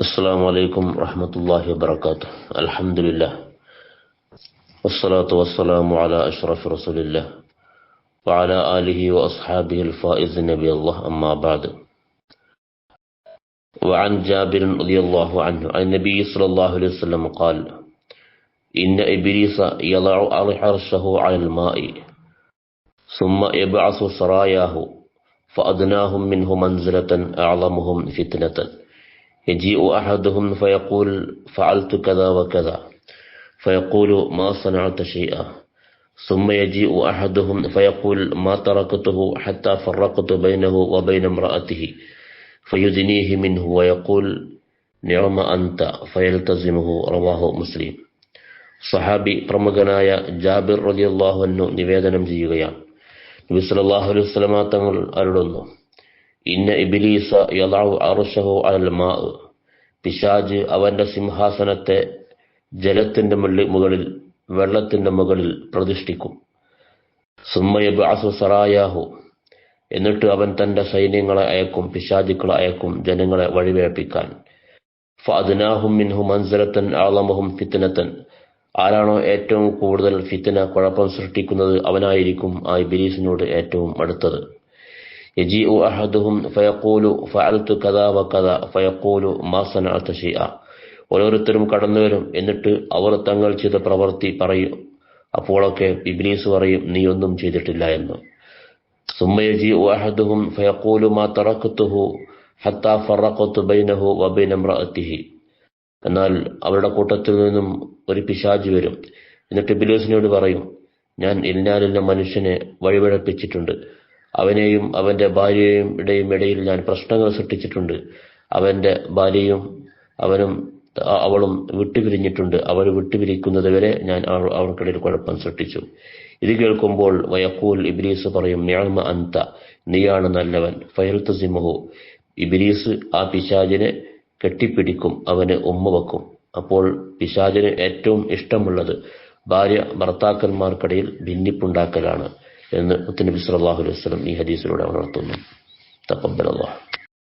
السلام عليكم ورحمة الله وبركاته. الحمد لله. والصلاة والسلام على أشرف رسول الله وعلى آله وأصحابه الفائز نبي الله. أما بعد. وعن جابر رضي الله عنه عن النبي صلى الله عليه وسلم قال إن إبليس يضع عرشه على الماء ثم يبعث سراياه فأدناهم منه منزلة أعظمهم فتنة. يجيء أحدهم فيقول فعلت كذا وكذا فيقول ما صنعت شيئا ثم يجيء أحدهم فيقول ما تركته حتى فرقت بينه وبين امرأته فيدنيه منه ويقول نعم أنت فيلتزمه رواه مسلم സഹാബി പ്രമുഖനായ ജാബിർ റളിയല്ലാഹു അൻഹു നിവേദനം ചെയ്യുകയാണ് നബി സല്ലല്ലാഹു അലൈഹി വസല്ലമ തങ്ങൾ അരുളുന്നു ഇന്ന ഇബിലീസ യദഉ അറുഷഹു അൽ മാ പിശാജ് അവന്റെ സിംഹാസനത്തെ ജലത്തിന്റെ മുകളിൽ വെള്ളത്തിന്റെ മുകളിൽ പ്രതിഷ്ഠിക്കും. സുമ്മയബഅസു സറായാഹു. എന്നിട്ട് അവൻ തന്റെ സൈന്യങ്ങളെ അയക്കും പിശാചുക്കളെ അയക്കും ജനങ്ങളെ വഴിവേപ്പിക്കാൻ ഫഅദ്നാഹും മിൻഹു മൻസലത്തൻ ആളമഹും ഫിത്തനത്തൻ ആരാണോ ഏറ്റവും കൂടുതൽ ഫിത്തന കുഴപ്പം സൃഷ്ടിക്കുന്നത് അവനായിരിക്കും ആ ഇബിലീസിനോട് ഏറ്റവും അടുത്തത്. യജീഉ അഹദുഹും ഫയഖൂലു ഫഅൽതു കദാ വകദാ ഫയഖൂലു മാ സനഅത ഷൈഅ ഓരോരുത്തരും കടന്നു വരും എന്നിട്ട് അവർ തങ്ങൾ ചെയ്ത പ്രവൃത്തി പറയും അപ്പോഴൊക്കെ ഇബ്ലീസ് പറയും നീ ഒന്നും ചെയ്തിട്ടില്ല എന്ന് ثم يجيء أحدهم فيقول ما تركته حتى فرقت بينه وبين امرأته എന്നാൽ അവരുടെ കൂട്ടത്തിൽ നിന്നും ഒരു പിശാജ് വരും എന്നിട്ട് ബിലൂസിനോട് പറയും ഞാൻ ഇന്നാലിന്ന മനുഷ്യനെ വഴിപിഴപ്പിച്ചിട്ടുണ്ട് അവനെയും അവന്റെ ഭാര്യയും ഇടയും ഇടയിൽ ഞാൻ പ്രശ്നങ്ങൾ സൃഷ്ടിച്ചിട്ടുണ്ട്. അവന്റെ ഭാര്യയും അവനും അവളും വിട്ടുപിരിഞ്ഞിട്ടുണ്ട്. അവർ വിട്ടുപിരിക്കുന്നത് വരെ ഞാൻ അവർക്കിടയിൽ കുഴപ്പം സൃഷ്ടിച്ചു. ഇത് കേൾക്കുമ്പോൾ വയക്കൂൽ ഇബ്ലീസ് പറയും ഞാമ അന്ത നീയാണ് നല്ലവൻ. ഫയൽത്തസിമഹു ഇബ്ലീസ് ആ പിശാചിനെ കെട്ടിപ്പിടിക്കും അവന് ഉമ്മ വെക്കും. അപ്പോൾ പിശാചിന് ഏറ്റവും ഇഷ്ടമുള്ളത് ഭാര്യ ഭർത്താക്കന്മാർക്കിടയിൽ ഭിന്നിപ്പുണ്ടാക്കലാണ്. എന്ന് മുത്തനബി സല്ലാഹു അലൈഹി വസല്ലം ഈ ഹദീസിലൂടെ ഉണർത്തുന്നു. തഖബ്ബലല്ലാഹ്